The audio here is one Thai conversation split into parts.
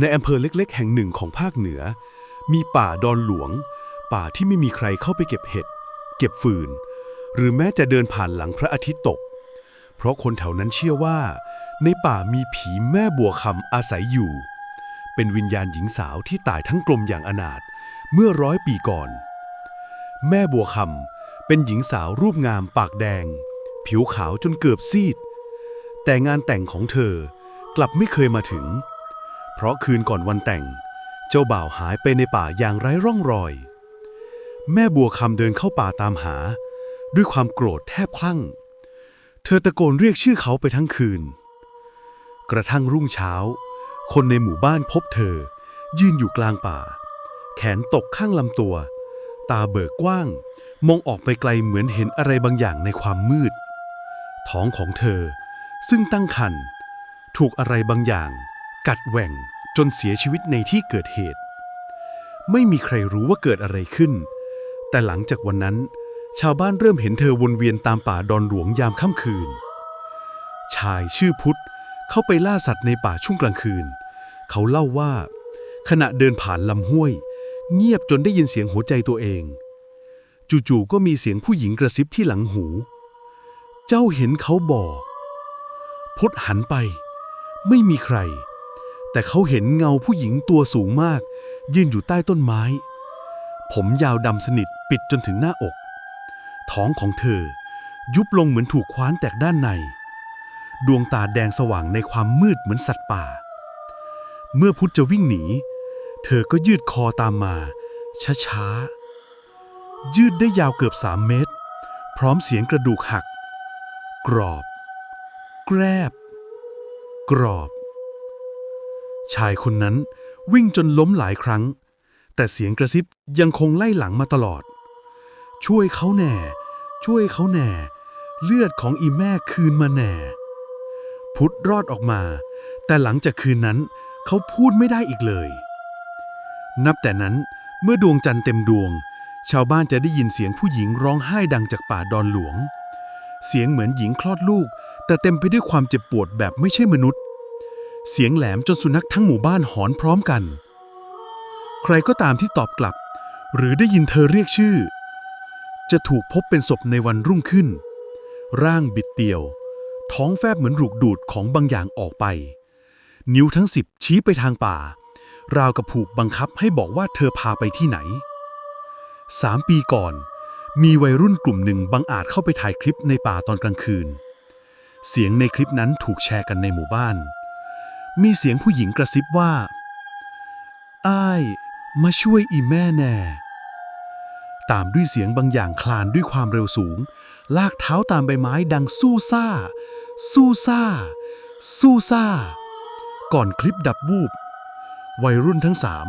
ในอำเภอเล็กๆ แห่งหนึ่งของภาคเหนือ มีป่าดอนหลวง ป่าที่ไม่มีใครเข้าไปเก็บเห็ด เก็บฟืน หรือแม้จะเดินผ่านหลังพระอาทิตย์ตก เพราะคนแถวนั้นเชื่อว่า ในป่ามีผีแม่บัวคำอาศัยอยู่ เป็นวิญญาณหญิงสาวที่ตายทั้งกลมอย่างอนาถเมื่อร้อยปีก่อน แม่บัวคำเป็นหญิงสาวรูปงามปากแดง ผิวขาวจนเกือบซีด แต่งานแต่งของเธอกลับไม่เคยมาถึง เพราะคืนก่อนวันแต่ง เจ้าบ่าวหายไปในป่าอย่างไร้ร่องรอย แม่บัวคำเดินเข้าป่าตามหา ด้วยความโกรธแทบคลั่ง เธอตะโกนเรียกชื่อเขาไปทั้งคืน กระทั่งรุ่งเช้า คนในหมู่บ้านพบเธอ ยืนอยู่กลางป่า แขนตกข้างลำตัว ตาเบิกกว้าง มองออกไปไกลเหมือนเห็นอะไรบางอย่างในความมืด ท้องของเธอซึ่งตั้งครรภ์ถูกอะไรบางอย่าง กัดแหว่งจนเสียชีวิตในที่เกิดเหตุ ไม่มีใครรู้ว่าเกิดอะไรขึ้น แต่หลังจากวันนั้น ชาวบ้านเริ่มเห็นเธอวนเวียนตามป่าดอนหลวงยามค่ำคืน ชายชื่อพุทธเข้าไปล่าสัตว์ในป่าช่วงกลางคืน เขาเล่าว่า ขณะเดินผ่านลำห้วย เงียบจนได้ยินเสียงหัวใจตัวเอง จู่ๆก็มีเสียงผู้หญิงกระซิบที่หลังหู เจ้าเห็นเขาบอกพุทธหันไป ไม่มีใคร แต่เขาเห็นเงาผู้หญิงตัวสูงมาก ยืนอยู่ใต้ต้นไม้ ผมยาวดำสนิทปิดจนถึงหน้าอก ท้องของเธอ ยุบลงเหมือนถูกคว้านแตกด้านใน ดวงตาแดงสว่างในความมืดเหมือนสัตว์ป่า เมื่อพุทธจะวิ่งหนี เธอก็ยืดคอตามมา ช้าๆ ยืดได้ยาวเกือบสามเมตร พร้อมเสียงกระดูกหัก กรอบ แกรบ กรอบ ชายคนนั้นวิ่งจนล้มหลายครั้ง แต่เสียงกระซิบยังคงไล่หลังมาตลอด ช่วยเขาแน่ ช่วยเขาแน่ เลือดของอีแม่คืนมาแน่ พุทธรอดออกมา แต่หลังจากคืนนั้นเขาพูดไม่ได้อีกเลย นับแต่นั้นเมื่อดวงจันทร์เต็มดวง ชาวบ้านจะได้ยินเสียงผู้หญิงร้องไห้ดังจากป่าดอนหลวง เสียงเหมือนหญิงคลอดลูก แต่เต็มไปด้วยความเจ็บปวดแบบไม่ใช่มนุษย์ เสียงแหลมจนสุนัขทั้งหมู่บ้านหอนพร้อมกัน ใครก็ตามที่ตอบกลับ หรือได้ยินเธอเรียกชื่อ จะถูกพบเป็นศพในวันรุ่งขึ้น ร่างบิดเตียว ท้องแฟบเหมือนถูกดูดของบางอย่างออกไป นิ้วทั้งสิบชี้ไปทางป่า ราวกับผูกบังคับให้บอกว่าเธอพาไปที่ไหนสามปีก่อน มีวัยรุ่นกลุ่มหนึ่งบังอาจเข้าไปถ่ายคลิปในป่าตอนกลางคืน เสียงในคลิปนั้นถูกแชร์กันในหมู่บ้าน มีเสียงผู้หญิงกระซิบว่า อ้าย มาช่วยอีแม่แน่ ตามด้วยเสียงบางอย่างคลานด้วยความเร็วสูง ลากเท้าตามใบไม้ดังสู้ซ่า สู้ซ่า สู้ซ่า ก่อนคลิปดับวูบ วัยรุ่นทั้งสาม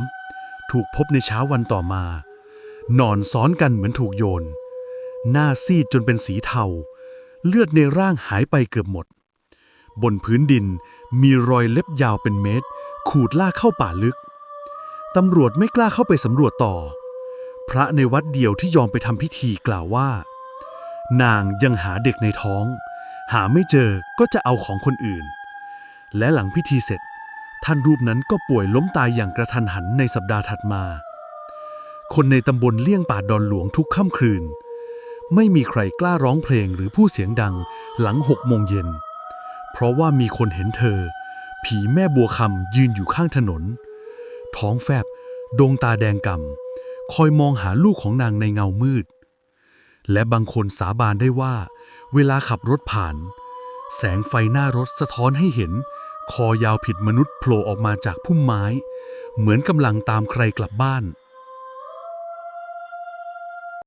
ถูกพบในเช้าวันต่อมา นอนซ้อนกันเหมือนถูกโยน หน้าซีดจนเป็นสีเทา เลือดในร่างหายไปเกือบหมด บนพื้นดินมีรอยเล็บยาวเป็นเมตร ขูดล่าเข้าป่าลึก ตำรวจไม่กล้าเข้าไปสำรวจต่อ พระในวัดเดียวที่ยอมไปทำพิธีกล่าวว่า นางยังหาเด็กในท้อง หาไม่เจอก็จะเอาของคนอื่น และหลังพิธีเสร็จ ท่านรูปนั้นก็ป่วยล้มตายอย่างกระทันหันในสัปดาห์ถัดมา คนในตำบลเลี่ยงป่าดอนหลวงทุกค่ำคืน ไม่มีใครกล้าร้องเพลงหรือพูดเสียงดังหลังหกโมงเย็น เพราะว่ามีคนเห็นเธอ ผีแม่บัวคำยืนอยู่ข้างถนน ท้องแฟบ ดวงตาแดงกำคอยมองหาลูกของนางในเงามืด และบางคนสาบานได้ว่า เวลาขับรถผ่าน แสงไฟหน้ารถสะท้อนให้เห็น คอยาวผิดมนุษย์โผล่ออกมาจากพุ่มไม้ เหมือนกำลังตามใครกลับบ้าน